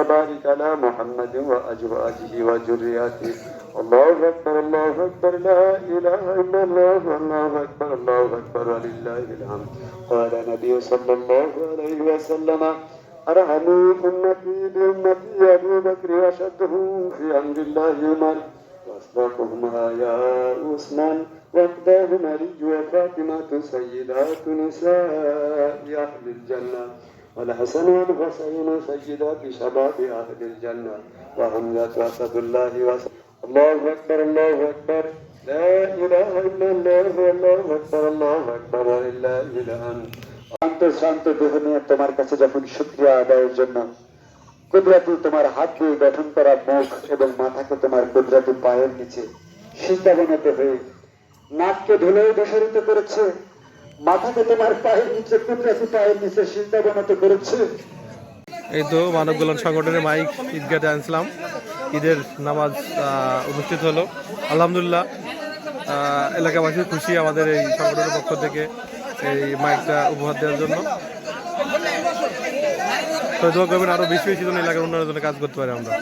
وبارك على محمد وأزواجه وذرياته. الله أكبر الله أكبر لا إله إلا الله الله أكبر الله أكبر ولله الحمد. قال النبي صلى الله عليه وسلم أرحم أمتي بأمتي أبو بكر وأشدهم في أمر الله عمر وأصدقهم يا عثمان وأقداهم علي وفاطمة سيدات نساء أهل الجنة. والحسن والحسين سيدات شباب أهل الجنة وحمزة أسد الله وسلم الله أكبر الله أكبر لا إله إلا الله الله أكبر الله أكبر ولله الحمد শান্ত শান্ত দেহ নিয়ে তোমার কাছে যখন শুক্রিয়া আদায়ের জন্য কুদরাতি তোমার হাত দিয়ে গঠন করা মুখ এবং মাথাকে তোমার কুদরাতি পায়ের নিচে সিদ্ধাবনত হয়ে নাককে ধুলেও দোষারিত করেছে মাথাকে তোমার পায়ের নিচে পায়ের নিচে সিদ্ধাবনত করেছে? এই তো মানব কল্যাণ সংগঠনের মাইক ঈদগাতে আনছিলাম। ঈদের নামাজ অনুষ্ঠিত হলো। আলহামদুলিল্লাহ এলাকাবাসী খুশি আমাদের এই সংগঠনের পক্ষ থেকে এই মাইকটা উপহার দেওয়ার জন্য। তো করবেন, আরও বেশি বেশি জন এলাকার উন্নয়নের জন্য কাজ করতে পারি আমরা।